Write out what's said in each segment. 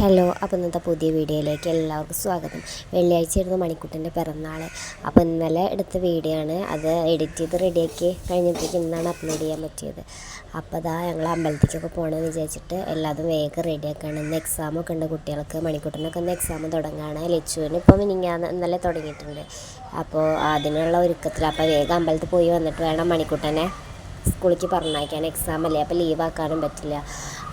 Hello അപ്പോൾ ഇന്നത്തെ പുതിയ വീഡിയോയിലേക്ക് എല്ലാവർക്കും സ്വാഗതം. വെള്ളിയാഴ്ച ആയിരുന്നു മണിക്കുട്ടന്റെ പിറന്നാൾ അപ്പോൾ ഇന്നലെ എടുത്ത വീഡിയോ ആണ്. അത് എഡിറ്റ് ചെയ്ത് റെഡിയാക്കി കഴിഞ്ഞപ്പോഴേക്കും ഇന്നാണ് അപ്ലോഡ് ചെയ്യാൻ പറ്റിയത്. അപ്പോൾ അതാ ഞങ്ങൾ അമ്പലത്തിലേക്കൊക്കെ പോകണമെന്ന് വിചാരിച്ചിട്ട് എല്ലാതും വേഗം റെഡിയാക്കുകയാണ് ഇന്ന് എക്സാമൊക്കെ ഉണ്ട് കുട്ടികൾക്ക്. മണിക്കുട്ടനൊക്കെ ഇന്ന് എക്സാം തുടങ്ങുകയാണ് ലച്ചുവിന് ഇപ്പം മിനിങ്ങാന്ന് ഇന്നലെ തുടങ്ങിയിട്ടുണ്ട്. അപ്പോൾ അതിനുള്ള ഒരുക്കത്തിൽ അപ്പോൾ വേഗം അമ്പലത്തിൽ പോയി വന്നിട്ട് വേണം മണിക്കുട്ടനെ സ്കൂളിലേക്ക് പറഞ്ഞയക്കാൻ. എക്സാം അല്ലേ? അപ്പോൾ ലീവാക്കാനും പറ്റില്ല.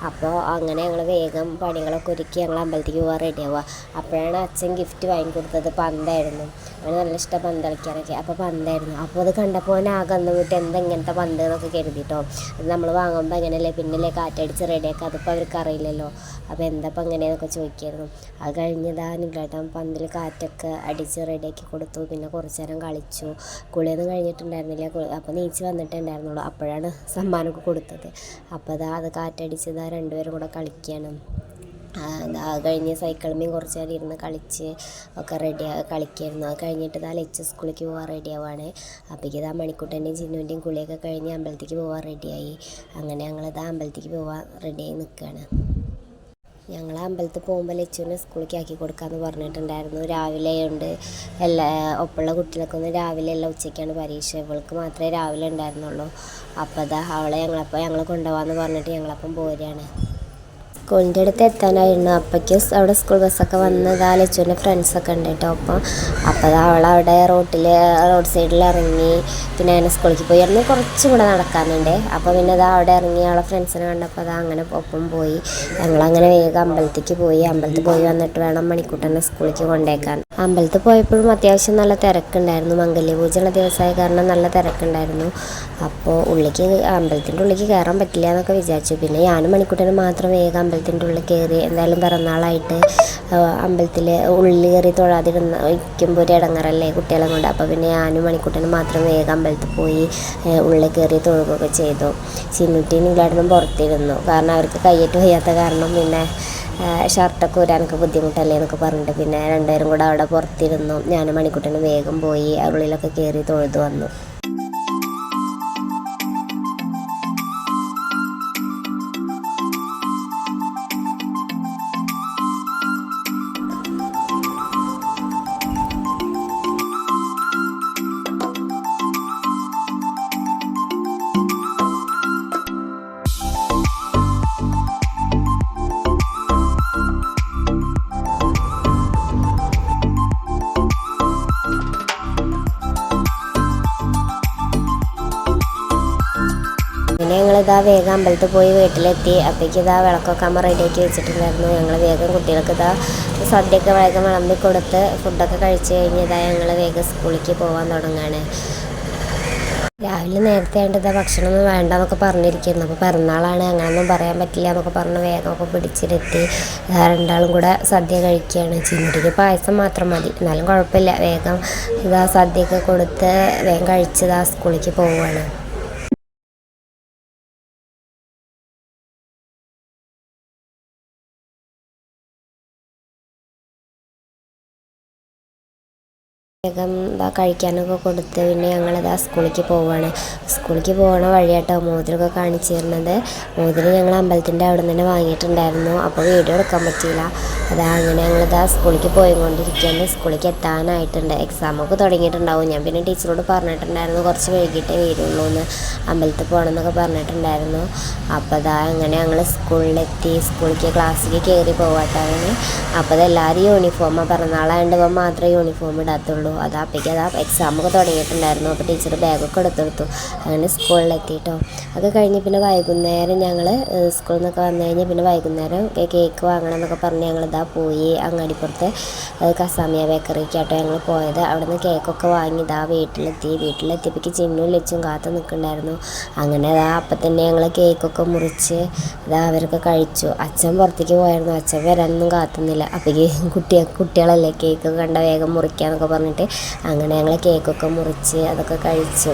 അപ്പോൾ അങ്ങനെ ഞങ്ങൾ വേഗം പണികളൊക്കെ ഒരുക്കി ഞങ്ങൾ അമ്പലത്തേക്ക് പോകാൻ റെഡി ആവുക. അപ്പോഴാണ് അച്ഛൻ ഗിഫ്റ്റ് വാങ്ങിക്കൊടുത്തത് പന്തായിരുന്നു. അവന് നല്ല ഇഷ്ടം പന്ത് കളിക്കാനൊക്കെ. അപ്പോൾ പന്തായിരുന്നു. അപ്പോൾ അത് കണ്ടപ്പോൾ അവൻ ആകെ അന്ന് വിട്ട് എന്താ ഇങ്ങനത്തെ പന്ത് എന്നൊക്കെ കരുതിട്ടോ. അത് നമ്മൾ വാങ്ങുമ്പോൾ അങ്ങനെയല്ലേ പിന്നല്ലേ കാറ്റടിച്ച് റെഡിയാക്കുക അതിപ്പോൾ അവർക്ക് അറിയില്ലല്ലോ. അപ്പോൾ എന്താപ്പം അങ്ങനെയെന്നൊക്കെ ചോദിക്കായിരുന്നു. അത് കഴിഞ്ഞതാ നിങ്ങളേട്ടൻ പന്തിൽ കാറ്റൊക്കെ അടിച്ച് റെഡിയാക്കി കൊടുത്തു. പിന്നെ കുറച്ച് നേരം കളിച്ചു. കുളിയൊന്നും കഴിഞ്ഞിട്ടുണ്ടായിരുന്നില്ല. അപ്പോൾ നീച്ച് വന്നിട്ടുണ്ടായിരുന്നുള്ളൂ അപ്പോഴാണ് സമ്മാനമൊക്കെ കൊടുത്തത്. അപ്പോൾ അതാ അത് കാറ്റടിച്ചതാ രണ്ടുപേരും കൂടെ കളിക്കുകയാണ് അത് കഴിഞ്ഞ് സൈക്കിളുമേയും കുറച്ച് നേരം ഇരുന്ന് കളിച്ച് ഒക്കെ റെഡി കളിക്കായിരുന്നു. അത് കഴിഞ്ഞിട്ട് ഇതാ ലച്ച് സ്കൂളിലേക്ക് പോകാൻ റെഡി ആവുകയാണ് അപ്പോഴേക്ക് ഇതാ മണിക്കുട്ടന്റെയും ചിന്നുവിന്റെയും കുളിയൊക്കെ കഴിഞ്ഞ് അമ്പലത്തേക്ക് പോകാൻ റെഡിയായി അങ്ങനെ ഞങ്ങളിതാ അമ്പലത്തേക്ക് പോകാൻ റെഡിയായി നിൽക്കുകയാണ് ഞങ്ങൾ അമ്പലത്തിൽ പോകുമ്പോൾ ലച്ചുവിനെ സ്കൂളിലേക്ക് ആക്കി കൊടുക്കാമെന്ന് പറഞ്ഞിട്ടുണ്ടായിരുന്നു. രാവിലെ ഉണ്ട് എല്ലാ ഒപ്പമുള്ള കുട്ടികൾക്കൊന്നും രാവിലെ അല്ല ഉച്ചയ്ക്കാണ് പരീക്ഷ. ഇവൾക്ക് മാത്രമേ രാവിലെ ഉണ്ടായിരുന്നുള്ളൂ. അപ്പോൾ അതാ അവളെ ഞങ്ങളപ്പോൾ ഞങ്ങൾ കൊണ്ടുപോകാമെന്ന് പറഞ്ഞിട്ട് ഞങ്ങളപ്പം പോരുകയാണ് സ്കൂളിന്റെ അടുത്ത് എത്താനായിരുന്നു. അപ്പോഴേക്കും അവിടെ സ്കൂൾ ബസ്സൊക്കെ വന്ന് ഇതാ ലച്ചുവിന്റെ ഫ്രണ്ട്സൊക്കെ ഉണ്ട് കേട്ടോ അപ്പം. അപ്പോൾ അവളവിടെ റോട്ടിൽ റോഡ് സൈഡിൽ ഇറങ്ങി. പിന്നെ അങ്ങനെ സ്കൂളിലേക്ക് പോയി. അന്ന് കുറച്ചും കൂടെ നടക്കാനുണ്ട്. അപ്പോൾ പിന്നെ അത് അവിടെ ഇറങ്ങി അവളെ ഫ്രണ്ട്സിനെ കണ്ടപ്പോൾ അതാ അങ്ങനെ ഒപ്പം പോയി. ഞങ്ങളങ്ങനെ വേഗം അമ്പലത്തേക്ക് പോയി. അമ്പലത്തിൽ പോയി വന്നിട്ട് വേണം മണിക്കൂട്ടനെ സ്കൂളിലേക്ക് കൊണ്ടേക്കാൻ. അമ്പലത്തിൽ പോയപ്പോഴും അത്യാവശ്യം നല്ല തിരക്കുണ്ടായിരുന്നു. മംഗല്യപൂജയുള്ള ദിവസമായ കാരണം നല്ല തിരക്കുണ്ടായിരുന്നു. അപ്പോൾ ഉള്ളിലേക്ക് അമ്പലത്തിന്റെ ഉള്ളിലേക്ക് കയറാൻ പറ്റില്ല എന്നൊക്കെ വിചാരിച്ചു. പിന്നെ ഞാനും മണിക്കൂട്ടനും മാത്രം വേഗം അമ്പലത്തിന്റെ ഉള്ളിൽ കയറി എന്തായാലും പിറന്നാളായിട്ട് അമ്പലത്തിൽ ഉള്ളിൽ കയറി തൊഴാതിരുന്ന വയ്ക്കുമ്പോൾ ഒരു ഇടങ്ങറല്ലേ കുട്ടികളെ കൊണ്ട്. അപ്പോൾ പിന്നെ ഞാനും മണിക്കൂട്ടനും മാത്രം വേഗം അമ്പലത്തിൽ പോയി ഉള്ളിൽ കയറി തൊഴുകയൊക്കെ ചെയ്തു. ചിന്നുട്ടിയും ഇല്ലാടനും പുറത്തിരുന്നു. കാരണം അവർക്ക് കയ്യേറ്റ് വയ്യാത്ത കാരണം പിന്നെ ഷർട്ടൊക്കെ ഊരാനൊക്കെ ബുദ്ധിമുട്ടല്ലേ എന്നൊക്കെ പറഞ്ഞിട്ട് പിന്നെ രണ്ടുപേരും കൂടെ അവിടെ പുറത്തിരുന്നു. ഞാൻ മണിക്കുട്ടനും വേഗം പോയി അവളിലൊക്കെ കയറി തൊഴുതു വന്നു. പിന്നെ ഞങ്ങളിതാ വേഗം അമ്പലത്തിൽ പോയി വീട്ടിലെത്തി. അപ്പോഴേക്ക് ഇതാ വിളക്കൊക്കെ അമ്മ റെഡിയാക്കി വെച്ചിട്ടുണ്ടായിരുന്നു. ഞങ്ങൾ വേഗം കുട്ടികൾക്ക് ഇതാ സദ്യയൊക്കെ വേഗം വിളമ്പി കൊടുത്ത് ഫുഡൊക്കെ കഴിച്ച് കഴിഞ്ഞ് ഇതാ ഞങ്ങൾ വേഗം സ്കൂളിലേക്ക് പോകാൻ തുടങ്ങുകയാണ് രാവിലെ നേരത്തെ ആയിട്ട് ഇതാ ഭക്ഷണമൊന്നും വേണ്ട എന്നൊക്കെ പറഞ്ഞിരിക്കുന്നു. അപ്പോൾ പിറന്നാളാണ് അങ്ങനൊന്നും പറയാൻ പറ്റില്ല എന്നൊക്കെ പറഞ്ഞ് വേഗമൊക്കെ പിടിച്ചിരുത്തി. രണ്ടാളും കൂടെ സദ്യ കഴിക്കുകയാണ് ചിന്നിട്ടിക്ക് പായസം മാത്രം മതി. എന്നാലും കുഴപ്പമില്ല. വേഗം ഇതാ സദ്യയൊക്കെ കൊടുത്ത് വേഗം കഴിച്ചതാ സ്കൂളിലേക്ക് പോവുകയാണ് വേഗം ഇതാ കഴിക്കാനൊക്കെ കൊടുത്ത് പിന്നെ ഞങ്ങളിതാ സ്കൂളിലേക്ക് പോവുകയാണ് സ്കൂളിലേക്ക് പോകണ വഴിയാട്ടോ മോതിരമൊക്കെ കാണിച്ചു തരുന്നത്. മോതിരം ഞങ്ങൾ അമ്പലത്തിന്റെ അവിടെ നിന്ന് തന്നെ വാങ്ങിയിട്ടുണ്ടായിരുന്നു. അപ്പോൾ വീഡിയോ എടുക്കാൻ പറ്റിയില്ല. അതാ അങ്ങനെ ഞങ്ങളിതാ സ്കൂളിലേക്ക് പോയിക്കൊണ്ടിരിക്കുകയാണ്. സ്കൂളിലേക്ക് എത്താനായിട്ടുണ്ട്. എക്സാമൊക്കെ തുടങ്ങിയിട്ടുണ്ടാവും. ഞാൻ പിന്നെ ടീച്ചറോട് പറഞ്ഞിട്ടുണ്ടായിരുന്നു കുറച്ച് വൈകിട്ടേ വരുള്ളൂ എന്ന് അമ്പലത്തിൽ പോകണമെന്നൊക്കെ പറഞ്ഞിട്ടുണ്ടായിരുന്നു. അപ്പോൾ അതാ അങ്ങനെ ഞങ്ങൾ സ്കൂളിലെത്തി. സ്കൂളിലേക്ക് ക്ലാസ്സിലേക്ക് കയറി പോകാട്ടാണ് അപ്പോൾ അതെല്ലാവരും യൂണിഫോമാണ് പിറന്നാളായതുമ്പോൾ മാത്രമേ യൂണിഫോം ഇടാത്തുള്ളൂ. അത് അപ്പോഴേക്കും അതാ എക്സാമൊക്കെ തുടങ്ങിയിട്ടുണ്ടായിരുന്നു. അപ്പോൾ ടീച്ചർ ബാഗൊക്കെ എടുത്തെടുത്തു അങ്ങനെ സ്കൂളിലെത്തിയിട്ടോ അത് കഴിഞ്ഞ് പിന്നെ വൈകുന്നേരം ഞങ്ങൾ സ്കൂളിൽ നിന്നൊക്കെ വന്നു കഴിഞ്ഞ് പിന്നെ വൈകുന്നേരം കേക്ക് വാങ്ങണം എന്നൊക്കെ പറഞ്ഞ് ഞങ്ങളിതാ പോയി അങ്ങാടിപ്പുറത്ത് കസാമിയ ബേക്കറിക്കാട്ടോ ഞങ്ങൾ പോയത്. അവിടെ നിന്ന് കേക്കൊക്കെ വാങ്ങി ഇതാ വീട്ടിലെത്തി. വീട്ടിലെത്തിയപ്പോൾ ചിന്നും ലച്ചും കാത്തു നിൽക്കുന്നുണ്ടായിരുന്നു. അങ്ങനെ അതാ അപ്പം തന്നെ ഞങ്ങൾ കേക്കൊക്കെ മുറിച്ച് ഇതാ അവരൊക്കെ കഴിച്ചു. അച്ഛൻ പുറത്തേക്ക് പോയായിരുന്നു. അച്ഛൻ വരാനൊന്നും കാത്തുന്നില്ല. അപ്പോഴേക്ക് കുട്ടികൾ കുട്ടികളല്ലേ കേക്ക് കണ്ട വേഗം മുറിക്കാന്നൊക്കെ പറഞ്ഞിട്ട് അങ്ങനെ ഞങ്ങൾ കേക്കൊക്കെ മുറിച്ച് അതൊക്കെ കഴിച്ചു.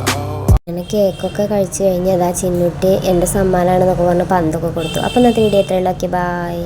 അങ്ങനെ കേക്കൊക്കെ കഴിച്ചു കഴിഞ്ഞ് അതാ ചിന്നുട്ടി എന്റെ സമ്മാനമാണെന്നൊക്കെ പറഞ്ഞ് പന്തൊക്കെ കൊടുത്തു. അപ്പം ഇന്നത്തെ വീഡിയോ എത്രയുണ്ടാക്കി ബായ്